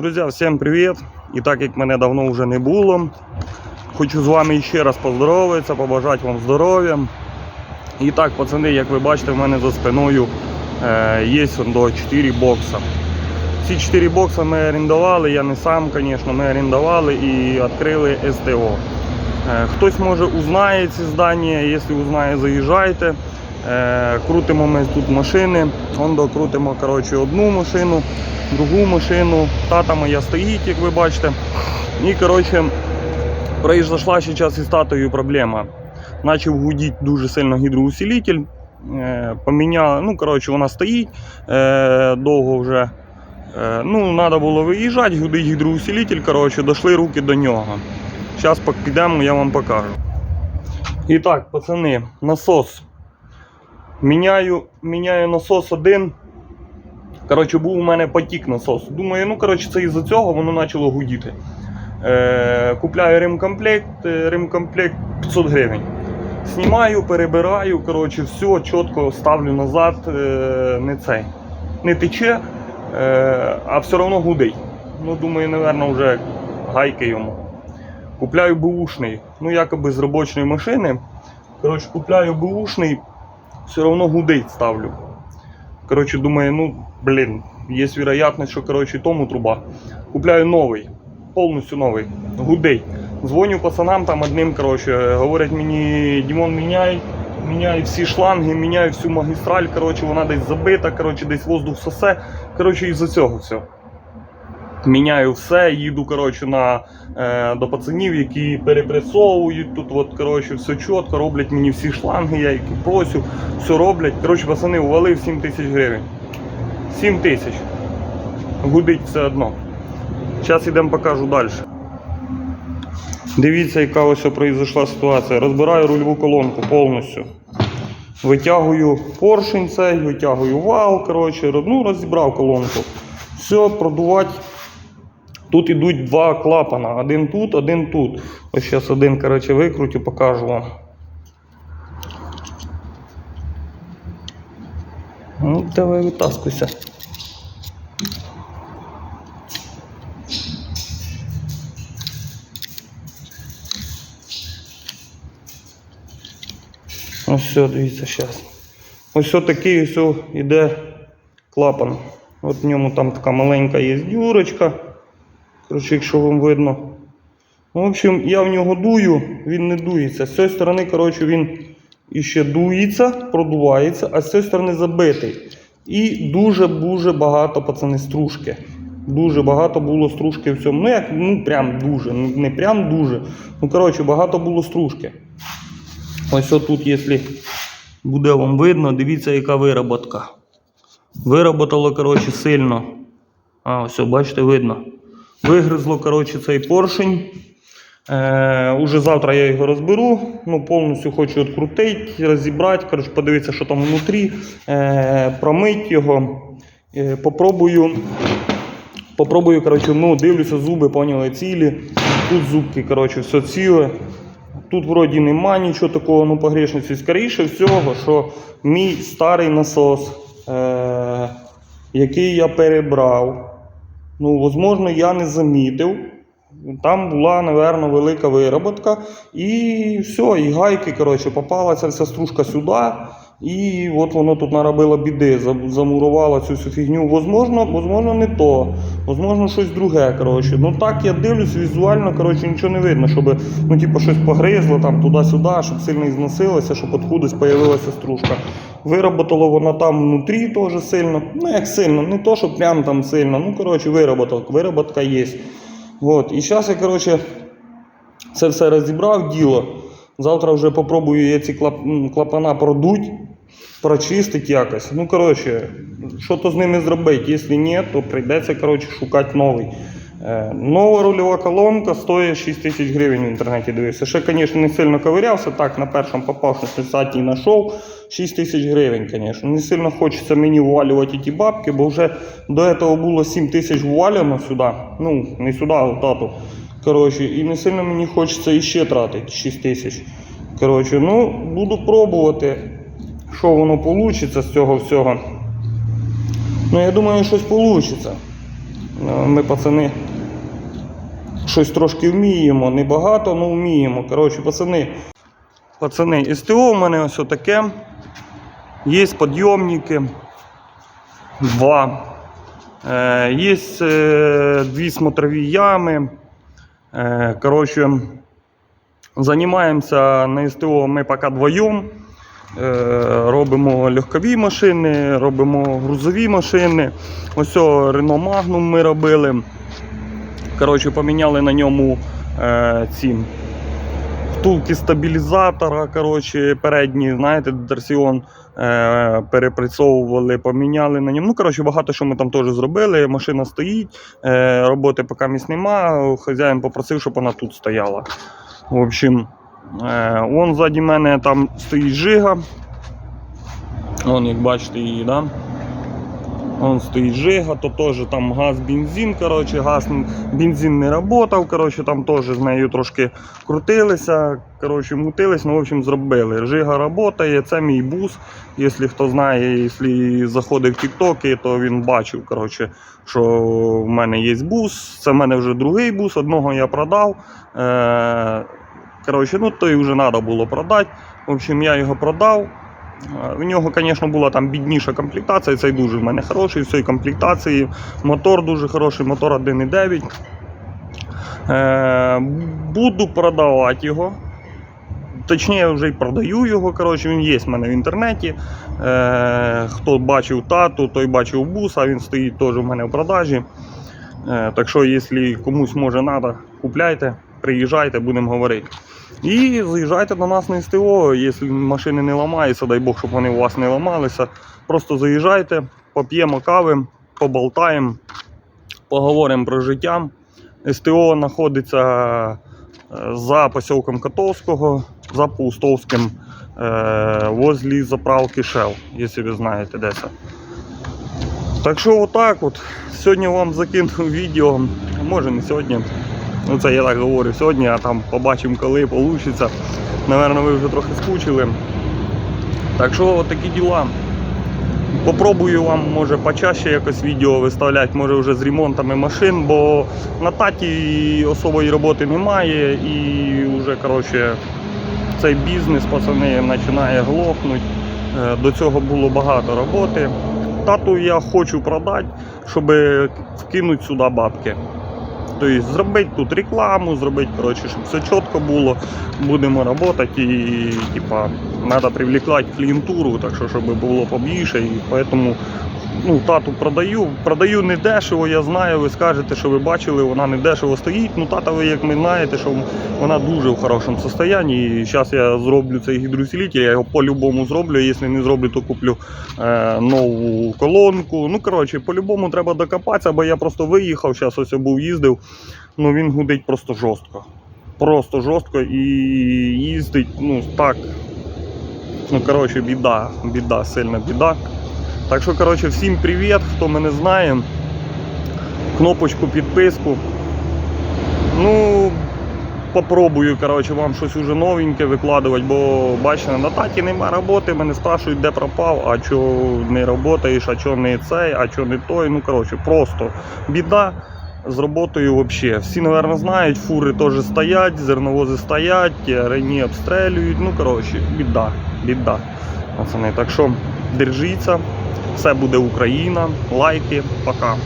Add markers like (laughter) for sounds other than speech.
Друзі, всім привіт! І так як мене давно вже не було, хочу з вами ще раз поздоровитися, побажати вам здоров'я. І так, пацани, як ви бачите, в мене за спиною е, є до 4 бокса. Ці 4 бокса ми орендували, я не сам, звісно, ми орендували і відкрили СТО. Е, хтось може узнає ці здання, якщо узнає, заїжджайте. Е, крутимо ми тут машини. Он докрутимо коротше, одну машину, другу машину. Тата моя стоїть, як ви бачите. І коротше, произошла ще час із татою проблема. Почав гудіти дуже сильно гідроусилитель. Е, поміняли, ну коротше, вона стоїть е, довго вже. Ну, треба було виїжджати, гудить гідроусилитель, коротше, дійшли руки до нього. Зараз підемо, я вам покажу. І так, пацани, насос. Міняю, міняю насос один. Коротше, був у мене потік насосу. Думаю, ну коротше, це із-за цього воно почало гудіти. Е, купляю ремкомплект, е, ремкомплект 500 гривень. Знімаю, перебираю, коротше, все чітко ставлю назад, е, не цей. Не тече, е, а все одно гудить. Ну, думаю, напевно, вже гайки йому. Купляю бушний, ну якоби з робочої машини. Коротше, купляю бушний, все одно гудить ставлю. Коротше, думаю, ну, блін, є вероятність, що коротше, тому труба. Купляю новий, повністю новий, гудить. Дзвоню пацанам там одним, коротше, говорять мені, Дімон, міняй, міняй всі шланги, міняй всю магістраль, коротше, вона десь забита, коротше, десь воздух сосе. Коротше, із-за цього все. Міняю все, їду коротше, на, е, до пацанів, які перепресовують. Тут от, коротше, все чітко, роблять мені всі шланги, я які просю, все роблять. Коротше, пацани, увалив 7 тисяч гривень. 7 тисяч. Гудить все одно. Зараз йдемо покажу далі. Дивіться, яка ось произошла ситуація. Розбираю рульову колонку повністю. Витягую поршень цей, витягую вал, коротше, ну, розібрав колонку. Все, продувати. Тут ідуть два клапана. Один тут, один тут. Ось зараз один коротше, викрутю, покажу вам. Ну, давай витаскуйся. Ось все, дивіться зараз. Ось такий ось іде клапан. От в ньому там така маленька є дюрочка. Коротше, якщо вам видно. Ну, в общем, я в нього дую, він не дується. З цієї сторони, коротше, він іще дується, продувається, а з цієї сторони забитий. І дуже-дуже багато пацани стружки. Дуже багато було стружки в цьому. Ну як, ну прям дуже, ну не прям дуже. Ну, коротше, багато було стружки. Ось тут, якщо буде вам видно, дивіться, яка вироботка. Вироботало, коротше, сильно. А, ось, бачите, видно. Вигризло, коротше, цей поршень. Е, уже завтра я його розберу. Ну, повністю хочу відкрутити, розібрати, коротше, подивитися, що там внутрі, е, промити його. Е, попробую, попробую, коротше, ну, дивлюся, зуби, поняли, цілі. Тут зубки, коротше, все ціле. Тут вроді нема нічого такого, ну погрешності. Скоріше всього, що мій старий насос, е- який я перебрав, ну, возможно, я не замітив. Там була, напевно, велика вироботка. І все, і гайки, коротше, попалася вся стружка сюди. І от воно тут наробило біди, замурувало цю всю фігню. Возможно, возможно, не то, возможно, щось друге. Коротше. Ну так я дивлюсь візуально, коротше, нічого не видно, щоб ну, типу, щось погризло там туди-сюди, щоб сильно ізносилося, щоб откудись з'явилася стружка. Вироботало воно там внутрі теж сильно. Ну як сильно, не то, що прям там сильно. Ну, коротше, вироботок, вироботка є. От. І зараз я, коротше, це все розібрав діло. Завтра вже попробую я ці клап... клапана продуть, прочистити якось. Ну, коротше, що то з ними зробити. Якщо ні, то прийдеться коротше, шукати новий. Е, нова рульова колонка стоїть 6 тисяч гривень в інтернеті дивився. Ще, звісно, не сильно ковирявся, так на першому попав, що сайті знайшов. 6 тисяч гривень, звісно. Не сильно хочеться мені ввалювати ті бабки, бо вже до цього було 7 тисяч ввалено сюди. Ну, не сюди, а в тату. Коротше, і не сильно мені хочеться іще тратити 6 тисяч. Коротше, ну, буду пробувати, що воно вийде з цього всього. Ну, я думаю, щось вийде. Ми, пацани, щось трошки вміємо, не багато, але вміємо. Коротше, пацани, пацани, СТО у мене ось таке. Є підйомники. Два. Е, Є е, дві смотрові ями. Е, Коротше, займаємося на СТО ми поки вдвоєм. Е, Робимо легкові машини, робимо грузові машини. Ось о, Renault Magnum ми робили. Коротше, поміняли на ньому е, ці втулки стабілізатора. Коротше, передні, знаєте, торсіон е, перепрацьовували, поміняли на ньому. Ну, коротше, багато що ми там теж зробили. Машина стоїть, роботи поки місць нема. Хазяїн попросив, щоб вона тут стояла. В общем, вон ззаді мене там стоїть жига. Вон, як бачите, її, да? Вон стоїть жига, то теж там газ, бензин, коротше, газ, бензин не працював, коротше, там теж з нею трошки крутилися, коротше, мутились, ну, в общем, зробили. Жига працює, це мій бус. Якщо хто знає, якщо заходив в TikTok, то він бачив, коротше, що в мене є бус. Це в мене вже другий бус, одного я продав. Е- коротше, ну, той вже треба було продати. В общем, я його продав. Е, В нього, звісно, була там бідніша комплектація, цей дуже в мене хороший, всієї комплектації. Мотор дуже хороший, мотор 1.9. Е, буду продавати його. Точніше, вже й продаю його. Коротше, він є в мене в інтернеті. Е, хто бачив тату, той бачив буса, він стоїть теж у мене в продажі. Е, так що, якщо комусь може треба, купляйте, приїжджайте, будемо говорити. І заїжджайте до нас на СТО, якщо машини не ламаються, дай Бог, щоб вони у вас не ламалися. Просто заїжджайте, поп'ємо кави, поболтаємо, поговоримо про життя. СТО знаходиться е, за поселком Котовського, за Паустовським, е, возле заправки Shell, якщо ви знаєте де це. Так що отак от. Сьогодні вам закинув (laughs) відео, може не сьогодні. Ну це я так говорю сьогодні, а там побачимо коли вийде. Наверно, ви вже трохи скучили. Так що от такі діла. Попробую вам може почаще якось відео виставляти, може вже з ремонтами машин, бо на таті особої роботи немає і вже коротше цей бізнес пацани починає глохнути. Е, До цього було багато роботи. Тату я хочу продати, щоб вкинути сюди бабки. Тобто зробити тут рекламу, зробити, коротше, щоб все чітко було. Будемо працювати і типа, треба привлекати клієнтуру, так що щоб було побільше. І тому ну, тату продаю. Продаю не дешево, я знаю, ви скажете, що ви бачили, вона не дешево стоїть. Ну, тата, ви як ви знаєте, що вона дуже в хорошому стані. І зараз я зроблю цей гідроусилитель, я його по-любому зроблю. Якщо не зроблю, то куплю е, нову колонку. Ну, коротше, по-любому треба докопатися, бо я просто виїхав, зараз ось був їздив. Ну він гудить просто жорстко. Просто жорстко і їздить, ну так. Ну, коротше, біда, біда, сильна біда. Так що, коротше, всім привіт, хто мене знає. Кнопочку підписку. Ну, попробую, коротше, вам щось уже новеньке викладувати, бо бачите, на таті нема роботи, мене спрашують, де пропав, а чого не працюєш, а чого не цей, а чого не той. Ну, коротше, просто біда з роботою взагалі. Всі, мабуть, знають, фури теж стоять, зерновози стоять, рені обстрілюють. Ну, коротше, біда, біда. Так що держіться, все буде Україна, лайки, пока.